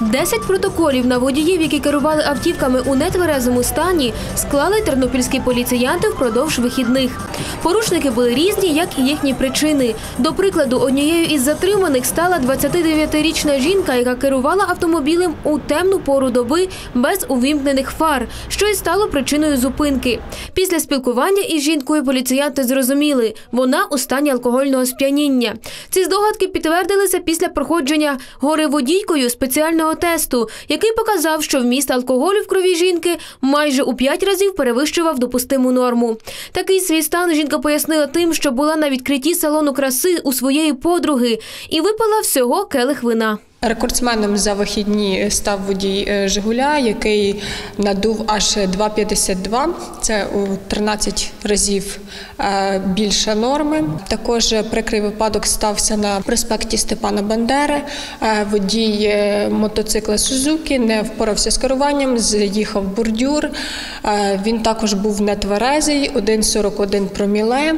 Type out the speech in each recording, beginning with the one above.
Десять протоколів на водіїв, які керували автівками у нетверезому стані, склали тернопільські поліціянти впродовж вихідних. Порушники були різні, як і їхні причини. До прикладу, однією із затриманих стала 29-річна жінка, яка керувала автомобілем у темну пору доби без увімкнених фар, що і стало причиною зупинки. Після спілкування із жінкою поліціянти зрозуміли, вона у стані алкогольного сп'яніння. Ці здогадки підтвердилися після проходження горе-водійкою спеціального тесту, який показав, що вміст алкоголю в крові жінки майже у п'ять разів перевищував допустиму норму. Такий свій стан жінка пояснила тим, що була на відкритті салону краси у своєї подруги і випила всього келих вина. Рекордсменом за вихідні став водій е, Жигуля, який надув аж 2,52. Це у 13 разів більше норми. Також прикрий випадок стався на проспекті Степана Бандери. Е, Водій е, мотоцикла Сузуки не впорався з керуванням, з'їхав бордюр. Е, Він також був нетверезий, 1,41 проміле.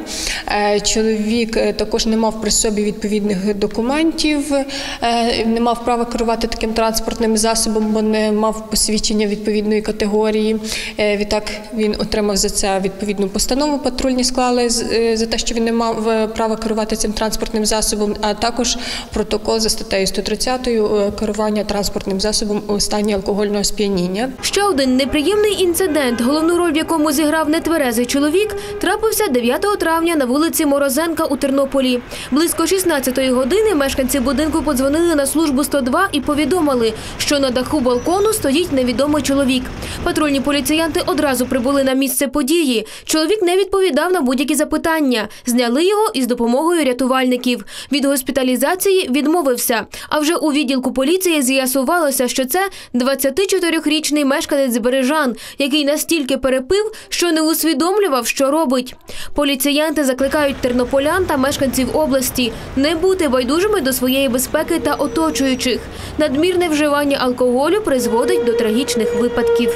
Е, Чоловік е, також не мав при собі відповідних документів, е, не мав права керувати таким транспортним засобом, бо не мав посвідчення відповідної категорії. Е, Відтак він отримав за це відповідну постанову. Патрульні склали е, за те, що він не мав е, права керувати цим транспортним засобом, а також протокол за статтею 130 е, керування транспортним засобом у стані алкогольного сп'яніння. Ще один неприємний інцидент, головну роль в якому зіграв нетверезий чоловік, трапився 9 травня на вулиці Морозенка у Тернополі. Близько 16-ї години мешканці будинку подзвонили на службу 102 і повідомили, що на даху балкону стоїть невідомий чоловік. Патрульні поліціянти одразу прибули на місце події. Чоловік не відповідав на будь-які запитання. Зняли його із допомогою рятувальників. Від госпіталізації відмовився. А вже у відділку поліції з'ясувалося, що це 24-річний мешканець Бережан, який настільки перепив, що не усвідомлював, що робить. Поліціянти закликають тернополян та мешканців області не бути байдужими до своєї безпеки та оточуючих. Надмірне вживання алкоголю призводить до трагічних випадків.